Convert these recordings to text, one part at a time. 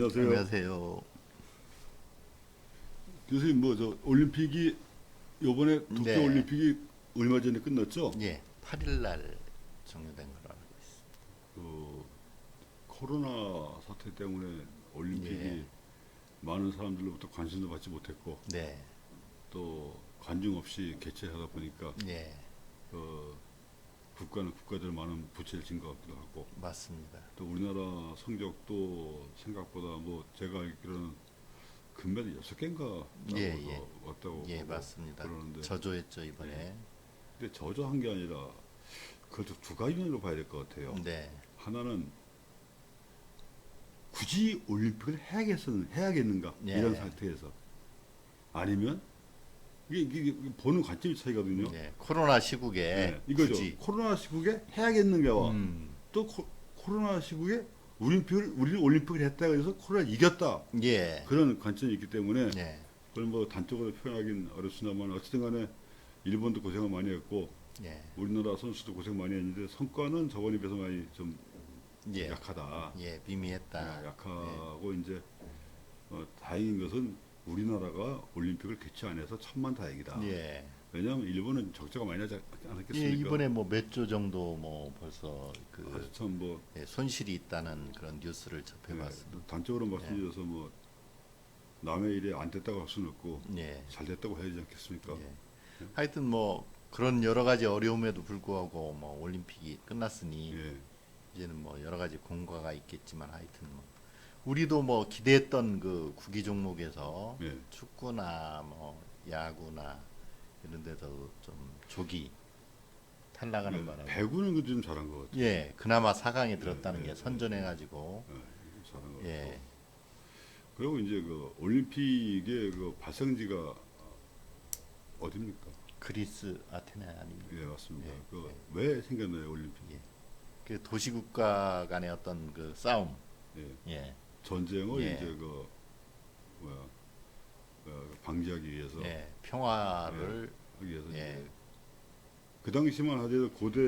안녕하세요. 안녕하세요. 교수님 뭐 저 올림픽이 요번에 도쿄 네. 올림픽이 얼마 전에 끝났죠? 예, 8일 날 종료된 걸로 알고 있습니다. 그 코로나 사태 때문에 올림픽이 예. 많은 사람들로부터 관심도 받지 못했고 네, 또 관중 없이 개최하다 보니까 예, 그 국가는 국가대로 많은 부채를 진 것 같기도 하고 맞습니다. 또 우리나라 성적도 생각보다 뭐 제가 알기로는 금메달 여섯 개인가 예, 예. 왔다고 예, 맞습니다. 그러는데 저조했죠 이번에. 근데 저조한 게 아니라 그것도 두 가지 면으로 봐야 될 것 같아요. 네, 하나는 굳이 올림픽을 해야겠는 해야겠는가 예. 이런 상태에서 아니면 이게, 이게, 이게 보는 관점이 차이거든요. 예, 코로나 시국에 네, 이거죠. 굳이. 코로나 시국에 해야겠는가와. 음, 또 코, 코로나 시국에 올림픽을 우리는 올림픽을 했다고 해서 코로나 를 이겼다. 예, 그런 관점이 있기 때문에 예, 그걸 뭐 단적으로 표현하기는 어렵습니다만 어쨌든간에 일본도 고생을 많이 했고 예, 우리나라 선수도 고생 많이 했는데 성과는 저번에 비해서 많이 좀 예, 약하다. 예, 미미했다. 야, 약하고 이제 어, 다행인 것은 우리나라가 올림픽을 개최 안 해서 천만 다행이다. 예, 왜냐하면 일본은 적자가 많이 나지 않았겠습니까? 예, 이번에 뭐 몇 조 정도 뭐 벌써 그 참뭐 예, 손실이 있다는 그런 뉴스를 접해봤습니다. 네, 단적으로 말씀드려서 뭐 남의 일에 안 됐다고 할 수는 없고 예, 잘 됐다고 해야 되지 않겠습니까? 예. 하여튼 뭐 그런 여러 가지 어려움에도 불구하고 뭐 올림픽이 끝났으니 예. 이제는 뭐 여러 가지 공과가 있겠지만 하여튼 뭐 우리도 뭐 기대했던 그 구기 종목에서 예. 축구나 뭐 야구나 이런 데도 좀 조기 탈락하는 예, 바람에 배구는 그래도 좀 잘한 것 같아요. 예 그나마 4강에 들었다는 예, 게 예, 선전해 가지고 예, 잘한 것 같고. 예 그리고 이제 그 올림픽의 그 발생지가 어디입니까? 그리스 아테네 아닙니까? 예, 맞습니다. 예, 그 왜 생겼나요, 올림픽? 예. 그 도시국가 간의 어떤 그 싸움 예. 예 전쟁을 예. 이제 그 뭐야 어, 방지하기 위해서 예, 평화를 하기 위해서 예. 이제 그 당시만 하더라도 고대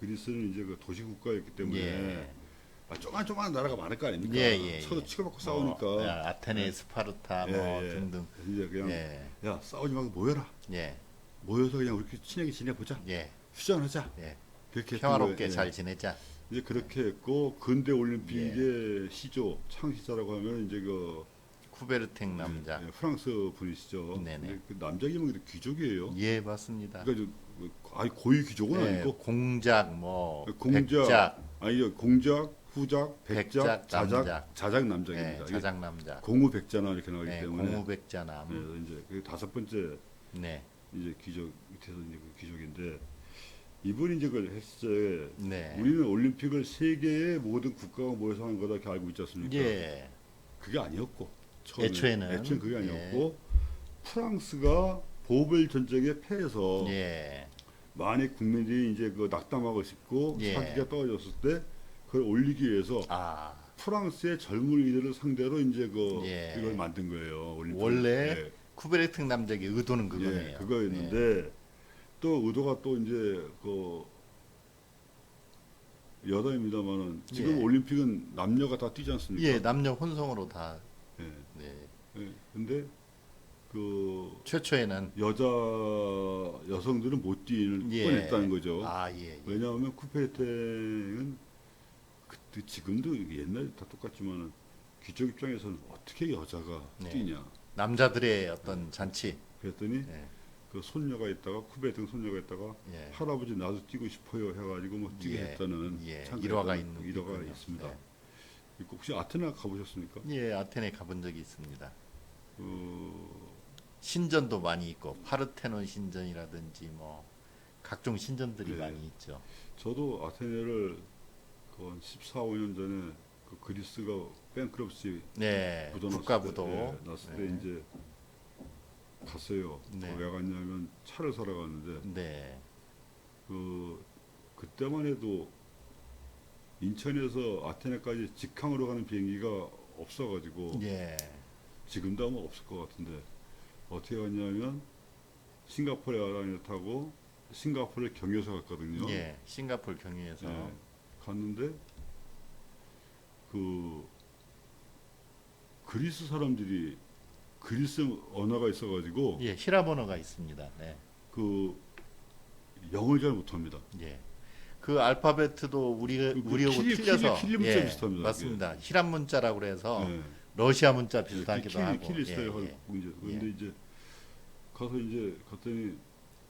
그리스는 이제 그 도시 국가였기 때문에 예. 아, 조그만 나라가 많을 거 아닙니까? 예, 예, 서로 예. 치고받고 뭐, 싸우니까 예, 아테네, 스파르타 뭐 예, 예. 등등. 이제 그냥 예, 야 싸우지 말고 모여라 예, 모여서 그냥 우리 친하게 지내보자 예, 휴전하자 예. 그렇게 했던 평화롭게 거예요. 예. 잘 지내자. 이제 그렇게 했고 근대 예. 올림픽의 시조 창시자라고 하면 이제 그 쿠베르탱 남자. 예, 프랑스 분이시죠. 네네. 근데 그 남자 이름은 귀족이에요. 예, 맞습니다. 그러니까 좀 아니 고위 귀족은 예, 아니고 공작 뭐 공작, 백작, 아니 공작, 후작, 백작, 백작, 자작, 남작. 자작 예, 남작입니다. 이게 자작 남자. 공우 백자나 이렇게 나가기 네, 때문에 공우백자남. 그래서 이제 그 다섯 번째 네, 이제 귀족 밑에서 이제 그 귀족인데 이분이 이제 그걸 했을 때 네. 우리는 올림픽을 세계의 모든 국가가 모여서 하는 거다 이렇게 알고 있지 않습니까? 예, 그게 아니었고 처음에 애초에는. 애초엔 그게 아니었고 프랑스가 보벨 전쟁에 패해서 예, 많이 국민들이 이제 그 낙담하고 싶고 예. 사기가 떨어졌을 때 그걸 올리기 위해서 아, 프랑스의 젊은이들을 상대로 이제 그 예. 이걸 만든 거예요. 올림픽. 원래 예. 쿠베르탱 남작의 의도는 예, 그거네요. 그거였는데 또 의도가 또 이제 그 여담입니다만은 지금 예. 올림픽은 남녀가 다 뛰지 예, 않습니까? 예, 남녀 혼성으로 다. 예. 네. 예. 근데 그 최초에는 여자 여성들은 못 뛰는 예. 뻔했다는 거죠. 아, 예, 예. 왜냐하면 쿠페탱은 그때 지금도 옛날 다 똑같지만은 귀족 입장에서는 어떻게 여자가 네. 뛰냐 남자들의 어떤 잔치. 그랬더니 예, 그 손녀가 있다가 쿠베 등 손녀가 있다가 예. 할아버지 나도 뛰고 싶어요 해가지고 뭐 뛰게 예, 했다는 예, 참 일화가 있는 일화가 있군요. 있습니다. 예. 있고 혹시 아테네 가보셨습니까? 예, 아테네 가본 적이 있습니다. 그 신전도 많이 있고 파르테논 신전이라든지 뭐 각종 신전들이 네. 많이 있죠. 저도 아테네를 그한 14, 15년 전에 그 그리스가 뱅크럽시 네, 부도 국가부도. 났을 때, 예, 났을 때 네. 이제 갔어요. 네. 왜 갔냐면 차를 사러 갔는데 네, 그 그때만 해도 인천에서 아테네까지 직항으로 가는 비행기가 없어가지고 예, 지금도 아마 없을 것 같은데 어떻게 갔냐면 싱가포르 에어라인을 타고 싱가포르 경유해서 갔거든요. 예, 싱가폴 경유에서 예, 갔는데 그 그리스 사람들이 그리스 언어가 있어가지고 예, 히랍 언어가 있습니다. 네. 그 영어를 잘 못합니다. 예. 그 알파벳도 우리 그 우리하고 키리- 틀려서 키리- 키리 문자 예, 비슷합니다, 맞습니다. 히랍 문자라고 그래서 예. 러시아 문자 예, 비슷하기도 키- 하고. 키리 스타일 예, 하고 예. 이제 근데 이제 가서 이제 갔더니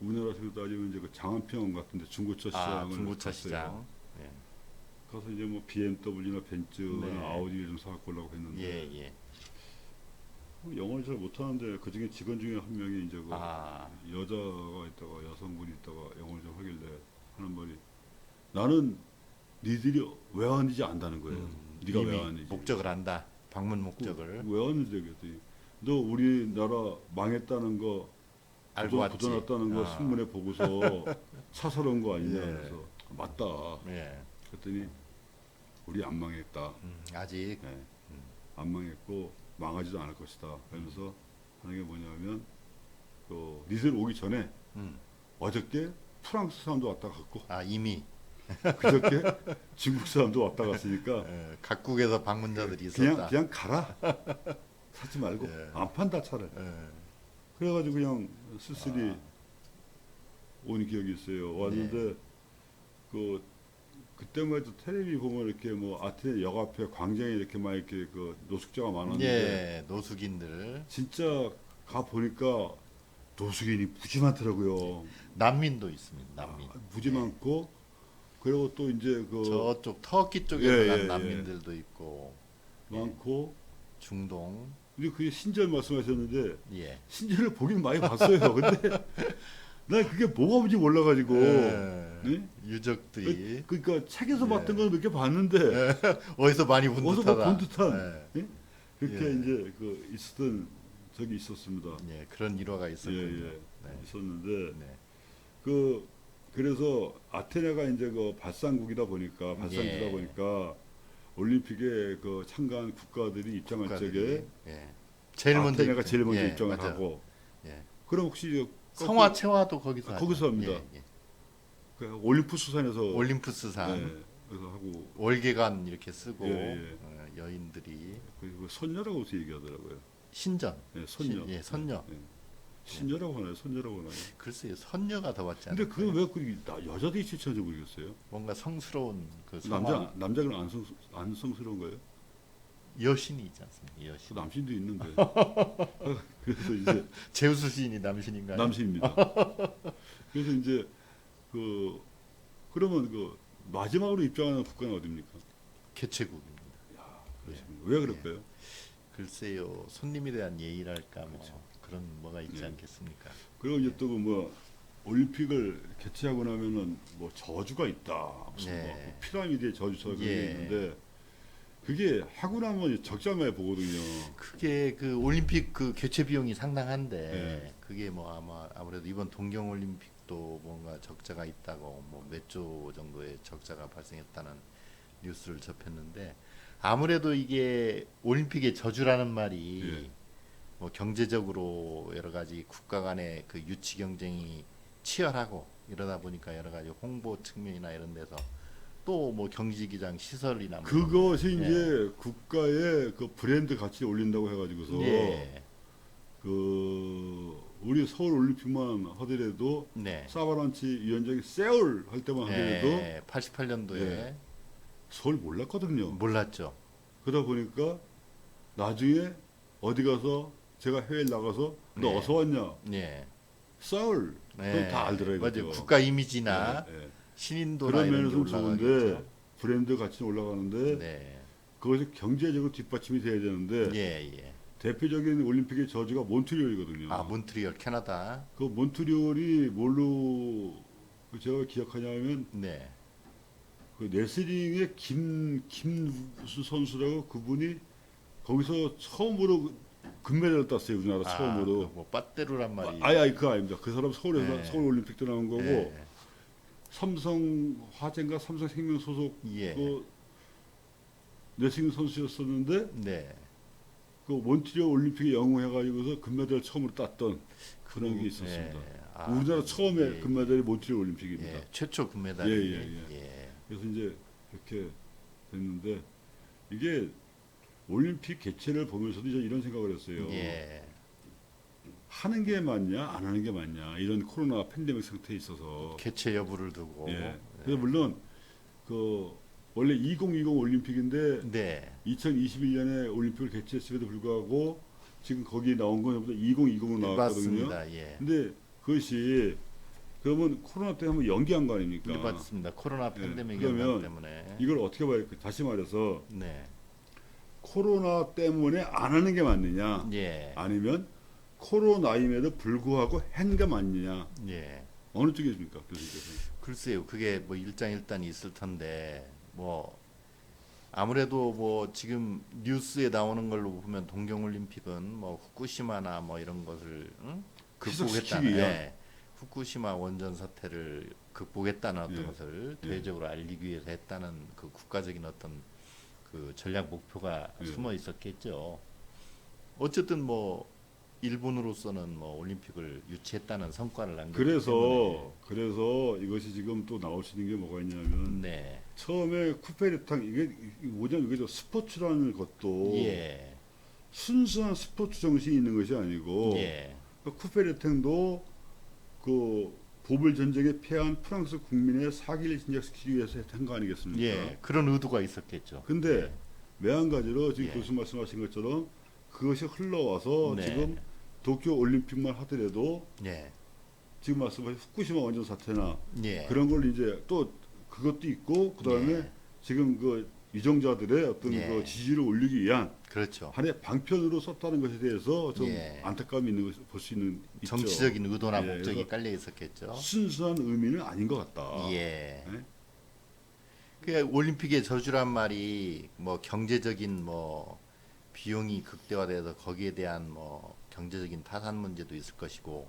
우리나라식으로 따지면 이제 그 장안평 같은데 중고차 시장을 아, 중고차 갔어요. 시장. 예. 가서 이제 뭐 BMW나 벤츠나 네. 아우디를 좀 사갖고 오려고 했는데 예, 예. 뭐 영어를 잘 못하는데 그 중에 직원 중에 한 명이 이제 그 아, 여자가 있다가 여성분이 있다가 영어를 좀 하길래 하는 말이 나는 니들이 왜 왔는지 안다는 거예요. 음, 네가 왜 왔는지. 목적을 안다. 방문 목적을 왜 왔는지 그랬더니 너 우리나라 망했다는 거 알고 왔지. 부도났다는 거 아. 신문에 보고서 온거 아니냐 예. 그래서 맞다. 예. 그랬더니 우리 안 망했다. 음, 아직 예. 안 망했고 망하지도 않을 것이다. 그러면서 하는 게 뭐냐면 그 니들 오기 전에 음. 어저께 프랑스 사람도 왔다 갔고 아 이미 그저께 중국 사람도 왔다 갔으니까 예, 각국에서 방문자들이 그냥 있었다. 그냥 가라 사지 말고 예. 안 판다 차를 예. 그래가지고 그냥 쓸쓸히 아. 온 기억이 있어요 왔는데 그 그때만 해도 텔레비 보면 이렇게 뭐 아테네 역 앞에 광장에 이렇게 막 이렇게 그 노숙자가 많았는데 예, 노숙인들, 진짜 가 보니까 노숙인이 무지 많더라고요 난민도 있습니다. 난민. 아, 무지 많고 그리고 또 이제 그 저쪽 터키 쪽에서 예, 난 예, 예. 난민들도 있고 많고 중동, 근데 그게 신전 말씀하셨는데 예. 신전을 보긴 많이 봤어요. 근데 난 그게 뭐가 뭔지 몰라가지고 예, 네? 유적들이 그, 그러니까 책에서 예. 봤던 건 몇 개 봤는데 어디서 많이 본 어디서 듯하다. 본 듯한 예. 예? 그렇게 예. 이제 그 있었던 적이 있었습니다. 예, 그런 일화가 예, 있었군요. 예. 네. 있었는데 네. 그 그래서 아테네가 이제 그 발상국이다 보니까 발상지다 예. 보니까 올림픽에 그 참가한 국가들이 입장할 국가들이, 적에 예. 제일 먼저 아테네가 입장. 제일 먼저 예, 입장을 맞아요. 하고 예. 그럼 혹시 성화체화도 거기서 아, 하죠. 거기서 합니다. 예, 예. 그 올림푸스 산에서 올림푸스산 예, 그래서 하고 월계관 이렇게 쓰고 예, 예. 어, 여인들이 그리고 선녀라고 어떻게 얘기하더라고요. 신전 예, 선녀. 신- 예, 선녀. 예. 신녀라고 하나요? 선녀라고 하나요? 글쎄요 선녀가 더 맞지 근데 않을까요? 그거 왜 그렇게 나- 여자들이 추천한지 모르겠어요. 뭔가 성스러운 그 성화 남자 남자는 안, 성, 안 성스러운 거예요? 여신이 있지 않습니까? 그 여신 남신도 있는데. 그래서 이제 제우스 시인이 남신인가요? 남신입니다. 그래서 이제 그 그러면 그 마지막으로 입장하는 국가는 어디입니까? 개최국입니다. 그렇습니다. 왜 그럴까요? 글쎄요 손님에 대한 예의랄까 뭐 그렇죠. 그런 뭐가 있지 네. 않겠습니까? 그리고 이제 또뭐 올림픽을 개최하고 나면은 뭐 저주가 있다. 무슨 네. 뭐 피라미드의 저주처럼 예. 게 있는데 그게 하고 나면 적자마에 보거든요. 그게 그 올림픽 그 개최 비용이 상당한데 네. 그게 뭐 아마 아무래도 이번 동경 올림픽도 뭔가 적자가 있다고 뭐 몇 조 정도의 적자가 발생했다는 뉴스를 접했는데 아무래도 이게 올림픽의 저주라는 말이 예. 뭐 경제적으로 여러 가지 국가 간의 그 유치 경쟁이 치열하고 이러다 보니까 여러 가지 홍보 측면이나 이런 데서 또 뭐 경기기장 시설이나 뭐 그것이 예. 이제 국가의 그 브랜드 가치를 올린다고 해가지고서 예. 그 우리 서울 올림픽만 하더라도 네. 사바란치 위원장이 세울 할 때만 하더라도 네, 88년도에 예. 서울 몰랐거든요. 몰랐죠. 그러다 보니까 나중에 어디 가서 제가 해외 나가서 너 네. 어서 왔냐? 예. 서울 그럼 다 알더라고요. 맞아요. 국가 이미지나 예, 예. 신인도나 그런 이런 게 면에서는 좋은데 올라가겠죠. 브랜드 가치는 올라가는데 네. 그것이 경제적으로 뒷받침이 돼야 되는데 예, 예. 대표적인 올림픽의 저주가 몬트리올이거든요. 아, 몬트리올 캐나다. 그 몬트리올이 뭘로 그 제가 기억하냐면 네. 그 레슬링의 김 김수 선수라고 그분이 거기서 처음으로 금메달을 땄어요 우리나라 아, 처음으로. 그뭐 빠떼루란 말이. 아니 아니 그거 아닙니다. 그 사람 서울에서 네. 서울 올림픽 때 나온 거고 예. 삼성 화재인가 삼성 생명 소속 예. 그 레슬링 선수였었는데 네. 그 몬트리올 올림픽에 영웅해가지고서 금메달 을 처음으로 땄던 그런 게 있었습니다. 예. 아, 우리나라 처음에 예. 금메달이 몬트리올 올림픽입니다. 예. 최초 금메달이. 예, 예, 그래서 이제 이렇게 됐는데 이게 올림픽 개최를 보면서도 이제 이런 생각을 했어요. 예. 하는 게 맞냐, 안 하는 게 맞냐 이런 코로나 팬데믹 상태에 있어서 개최 여부를 두고. 예. 그래서 물론 그 원래 2020 올림픽인데 네. 2021년에 올림픽을 개최했음에도 불구하고 지금 거기에 나온 건 전부 다 2020으로 나왔거든요. 맞습니다. 예. 근데 그것이 그러면 코로나 때문에 한번 연기한 거 아닙니까? 네, 맞습니다. 코로나 예, 팬데믹 그러면 때문에. 이걸 어떻게 봐야 될까? 다시 말해서 네. 코로나 때문에 안 하는 게 맞느냐? 예. 아니면 코로나임에도 불구하고 한게 맞느냐? 예. 어느 쪽이십니까, 교수님께서? 글쎄요. 그게 뭐 일장일단이 있을 텐데 뭐 아무래도 뭐 지금 뉴스에 나오는 걸로 보면 동경올림픽은 뭐 후쿠시마나 뭐 이런 것을 응? 극복했다는 희석시키기 위한. 예. 후쿠시마 원전 사태를 극복했다는 어떤 예. 것을 예. 대외적으로 알리기 위해서 했다는 그 국가적인 어떤 그 전략 목표가 예. 숨어 있었겠죠. 어쨌든 뭐 일본으로서는 뭐 올림픽을 유치했다는 성과를 남겼기 그래서 그래서 이것이 지금 또 나올 수 있는 게 뭐가 있냐면 때문에 네. 처음에 쿠페르탕 이게 이게 뭐냐면 이게 저 스포츠라는 것도 예. 순수한 스포츠 정신이 있는 것이 아니고 예. 그 쿠페르탕도 그 보불 전쟁에 패한 프랑스 국민의 사기를 진작시키기 위해서 한 거 아니겠습니까? 예. 그런 의도가 있었겠죠. 근데 매한 가지로 지금 예. 교수 말씀하신 것처럼 그것이 흘러와서 네. 지금 도쿄 올림픽만 하더라도 예. 지금 말씀하신 후쿠시마 원전 사태나 예. 그런 걸 이제 또 그것도 있고 그다음에 예. 지금 그 유정자들의 어떤 예. 그 지지를 올리기 위한 그렇죠. 한해 방편으로 썼다는 것에 대해서 좀 예. 안타까움이 있는 것을 볼 수 있는 있죠. 정치적인 의도나 예, 목적이 그래서 깔려 있었겠죠. 순수한 의미는 아닌 것 같다. 예. 예? 그 올림픽의 저주란 말이 뭐 경제적인 뭐 비용이 극대화돼서 거기에 대한 뭐 경제적인 타산 문제도 있을 것이고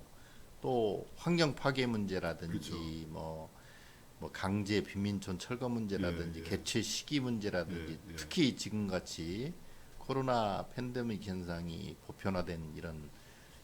또 환경 파괴 문제라든지 그렇죠. 뭐, 뭐 강제 빈민촌 철거 문제라든지 예, 예. 개최 시기 문제라든지 예, 예. 특히 지금 같이 코로나 팬데믹 현상이 보편화된 이런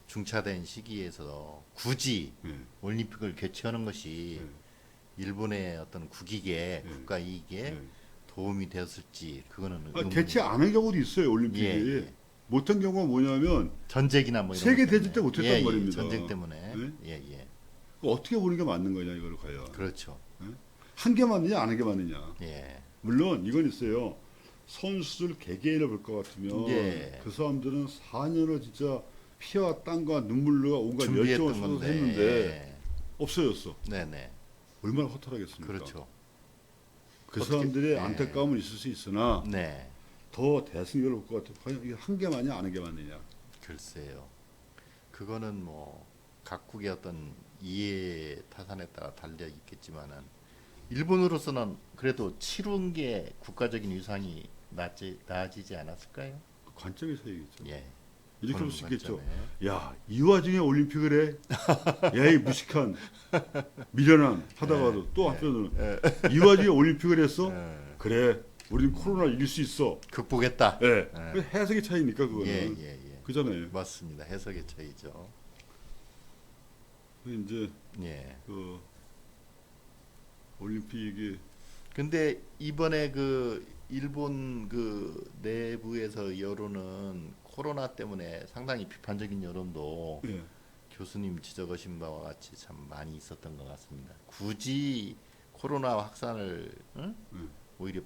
중차된 시기에서 굳이 예. 올림픽을 개최하는 것이 예. 일본의 어떤 국익에 예. 국가 이익에 예. 도움이 되었을지 그거는 아, 의문이- 개최 안한 경우도 있어요 올림픽이 예, 예. 못한 경우가 뭐냐면 전쟁이나 뭐 이런 세계 것 대전 때문에. 때 못했단 예, 예, 말입니다. 전쟁 때문에 네? 예, 예. 어떻게 보는 게 맞는 거냐 이걸 과연 그렇죠. 한 게 맞느냐 안 한 게 맞느냐 예. 물론 이건 있어요 선수들 개개인을 볼 것 같으면 예. 그 사람들은 4년을 진짜 피와 땀과 눈물로 온갖 열정을 준비했던 쏟아서 건데. 했는데 없어졌어 네, 네. 얼마나 허탈하겠습니까 그렇죠. 그 어떻게- 사람들의 예. 안타까움은 있을 수 있으나 네. 더 대승률을 볼것 같아요 과연 이게 한안한게 맞느냐 글쎄요. 그거는 뭐 각국의 어떤 이해 타산에 따라 달려 있겠지만은 일본으로서는 그래도 치룬 게 국가적인 위상이 낮지, 나아지지 않았을까요? 그 관점의 차이겠죠 예. 이렇게 볼 수 있겠죠 관점에. 야, 이 와중에 올림픽을 해? 야, 이 무식한 미련한 하다가도 또 한편으로는 이 와중에 올림픽을 했어? 예. 그래, 우리는 코로나 이길 수 있어. 극복했다. 예. 예. 그 해석의 차이니까 그거는. 예, 예, 예. 그잖아요. 맞습니다. 해석의 차이죠. 그 이제 예. 그 올림픽이 근데 이번에 그 일본 그 내부에서 여론은 코로나 때문에 상당히 비판적인 여론도 예. 교수님 지적하신 바와 같이 참 많이 있었던 것 같습니다. 굳이 코로나 확산을 응? 음.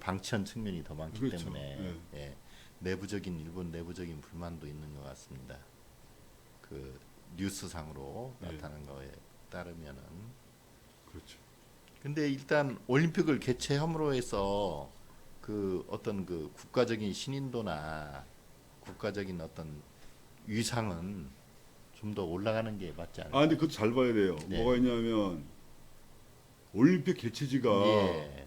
방치한 측면이 더 많기 그렇죠. 때문에 예. 내부적인 일본 내부적인 불만도 있는 것 같습니다. 그 뉴스상으로 네. 나타난 거에 따르면은 그렇죠. 근데 일단 올림픽을 개최함으로 해서 그 어떤 그 국가적인 신인도나 국가적인 어떤 위상은 좀 더 올라가는 게 맞지 않을까? 아, 근데 그것도 잘 봐야 돼요. 네. 뭐가 있냐면 올림픽 개최지가 예.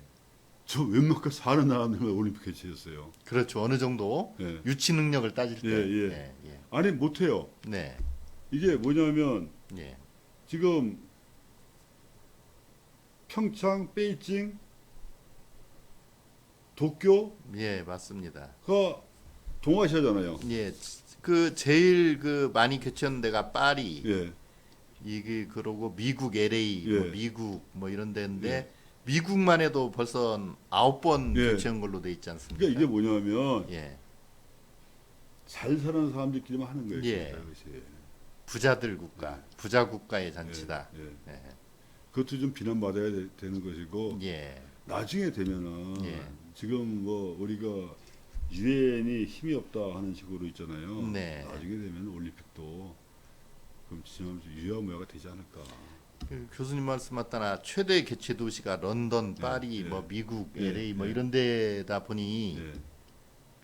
저 웬만큼 사는 나라들만 올림픽 개최했어요. 그렇죠. 어느 정도 예. 유치 능력을 따질 때. 예, 예. 예, 예. 아니 못해요. 네. 이게 뭐냐면 예. 지금 평창, 베이징, 도쿄가 예, 맞습니다. 동아시아잖아요. 예. 그 제일 그 많이 개최한 데가 파리. 예, 이게 그러고 미국 LA, 뭐 예. 미국 뭐 이런 데인데 미국만 해도 벌써 아홉 번 예. 개최한 걸로 돼 있지 않습니까? 그러니까 이게 뭐냐면 예. 잘 사는 사람들끼리만 하는 거예요. 예. 그것이. 부자들 국가, 네. 부자 국가의 잔치다. 예, 예. 예. 그것도 좀 비난받아야 되, 는 것이고 예. 나중에 되면은 예. 지금 뭐 우리가 유엔이 힘이 없다 하는 식으로 있잖아요. 네. 나중에 되면 올림픽도 그럼 지나면서 유야무야가 되지 않을까. 그 교수님 말씀 맞다나 최대 개최 도시가 런던, 네, 파리, 네. 뭐 미국, 네, LA 뭐 네. 이런 데다 보니 예.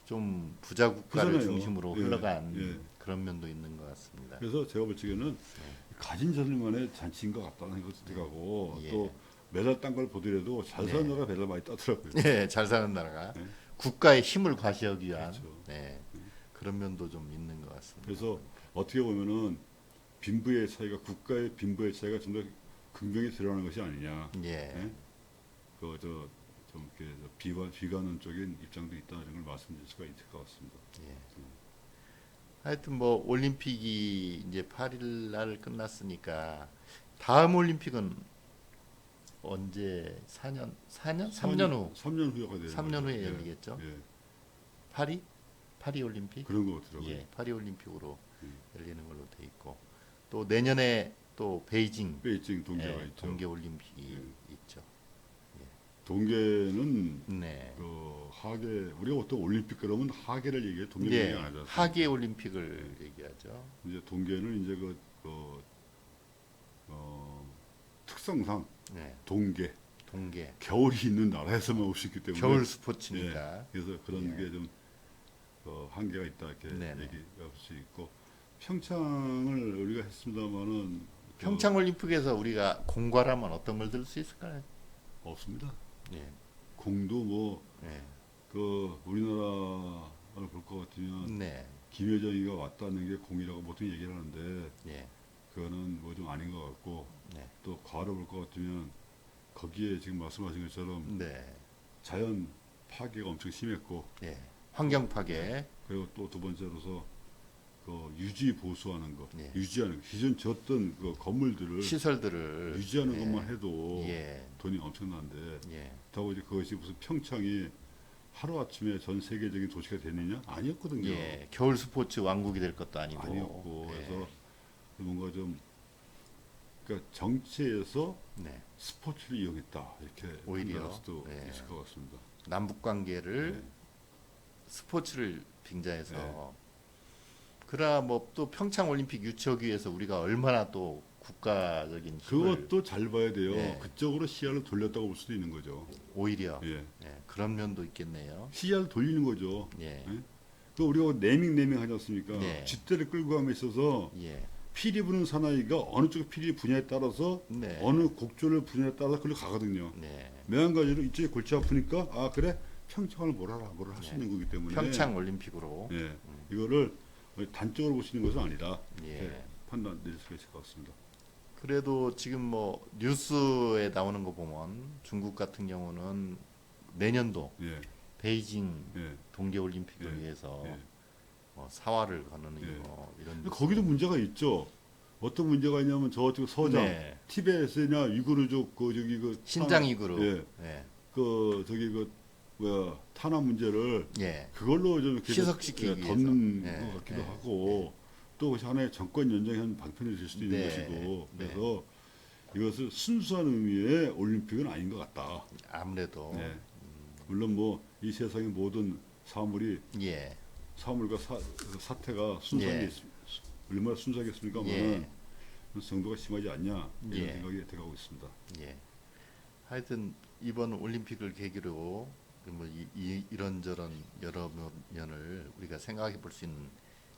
좀 부자 국가를. 중심으로 예, 흘러간 예. 그런 면도 있는 것 같습니다. 그래서 제가 볼 적에는 네. 가진 자들만의 잔치인 것 같다는 것도 생각하고 예. 또 메달 딴 걸 보더라도 잘 사는 네. 나라 메달 많이 따더라고요. 예, 잘 사는 나라가 네. 국가의 힘을 과시하기 위한 그렇죠. 네, 그런 면도 좀 있는 것 같습니다. 그래서 어떻게 보면은 빈부의 차이가 국가의 빈부의 차이가 좀더 극명히 드러나는 것이 아니냐. 예, 예? 그저 좀 이렇게 저 비관 비관론적인 입장도 있다는 걸 말씀드릴 수가 있을 것 같습니다. 예. 하여튼 뭐 올림픽이 이제 8일 날 끝났으니까 다음 올림픽은 언제 4년 4년 3년 후 3년 후가 되는 3년 후에. 예, 열리겠죠? 예, 파리 파리 올림픽 그런 것 같더라고요. 예, 파리 올림픽으로 음. 열리는 걸로 돼 있고 또 내년에 또 베이징 베이징 동계가 예, 있죠. 동계 올림픽이 예. 있죠. 동계는 네. 그 하계 우리가 보통 올림픽 그러면 하계를 얘기해 동계 예, 얘기 안 하죠. 하계 올림픽을 얘기하죠. 이제 동계는 이제 그, 그 어, 특성상 네. 동계 동계 겨울이 있는 나라에서만 올 수 있기 때문에 겨울 스포츠니까 그래서 그런 예. 게좀 어, 한계가 있다 이렇게 네네. 얘기할 수 있고 평창을 우리가 했습니다마는 평창 올림픽에서 우리가 공과라면 어떤 걸 들 수 있을까요? 없습니다. 예. 공도 뭐 예. 그 우리나라를 볼 것 같으면 네. 김여정이가 왔다는 게 공이라고 보통 얘기를 하는데 예. 그거는 뭐 좀 아닌 것 같고 네. 또 과로 볼 것 같으면 거기에 지금 말씀하신 것처럼 네. 자연 파괴가 엄청 심했고 예. 환경 파괴. 그리고 또 두 번째로서 그 유지 보수하는 것, 예. 유지하는 것. 기존 졌던 그 건물들을 시설들을 유지하는 예. 것만 해도 예. 돈이 엄청난데 예. 그렇다고 이제 그것이 무슨 평창이 하루 아침에 전 세계적인 도시가 됐느냐 아니었거든요. 예. 겨울 스포츠 왕국이 될 것도 아니고. 아니었고 예. 그래서 뭔가 좀 그러니까 정치에서 네. 스포츠를 이용했다 이렇게 오히려, 수도 예. 있을 것 같습니다. 남북 관계를 네. 스포츠를 빙자해서 네. 그러나 뭐 또 평창 올림픽 유치하기 위해서 우리가 얼마나 또 국가적인 힘을 그것도 잘 봐야 돼요. 예. 그쪽으로 시야를 돌렸다고 볼 수도 있는 거죠. 오히려 예. 예, 그런 면도 있겠네요. 시야를 돌리는 거죠. 예. 예? 그 우리가 네밍 네밍 하지 않습니까? 네. 쥐떼를 끌고 감에 있어서 예. 피리 부는 사나이가 어느 쪽 피리 분야에 따라서 네. 어느 곡조를 분야에 따라서 그걸로 가거든요. 네. 매한가지로 이쪽에 골치 아프니까 아 그래 평창을 뭐라라 뭐를 할 수 네. 있는 거기 때문에 평창 올림픽으로 예 이거를 단적으로 보시는 것은 아니다 예. 판단 내릴 수가 있을 것 같습니다. 그래도 지금 뭐 뉴스에 나오는 거 보면 중국 같은 경우는 내년도 예, 베이징 예, 동계 올림픽을 예. 위해서 예. 뭐 사활을 거는 예. 뭐 이런 거기도 문제가 있죠. 어떤 문제가 있냐면 저쪽 서장 네. 티베트냐 위구르족 그 저기 그 신장 탄- 이그룹 예, 예. 그 저기 그 뭐야 탄압 문제를 예. 그걸로 좀 희석시키기 예, 위해서. 덮는 예, 것 같기도 예, 하고 또 하나의 정권 연장의 한 방편이 될 수도 있는 네, 것이고 네. 그래서 이것을 순수한 의미의 올림픽은 아닌 것 같다. 아무래도 네. 물론 뭐 이 세상의 모든 사물이 예. 사물과 사, 그 사태가 순수한 예. 게 있, 얼마나 순수하겠습니까만은 예. 그 정도가 심하지 않냐 이런 예. 생각이 돼가고 있습니다. 예. 하여튼 이번 올림픽을 계기로 뭐 이, 이, 이런저런 여러 면을 우리가 생각해 볼 수 있는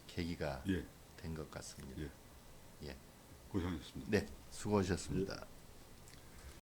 계기가 예, 된것 같습니다. 예. 예. 고생하셨습니다. 네, 수고하셨습니다.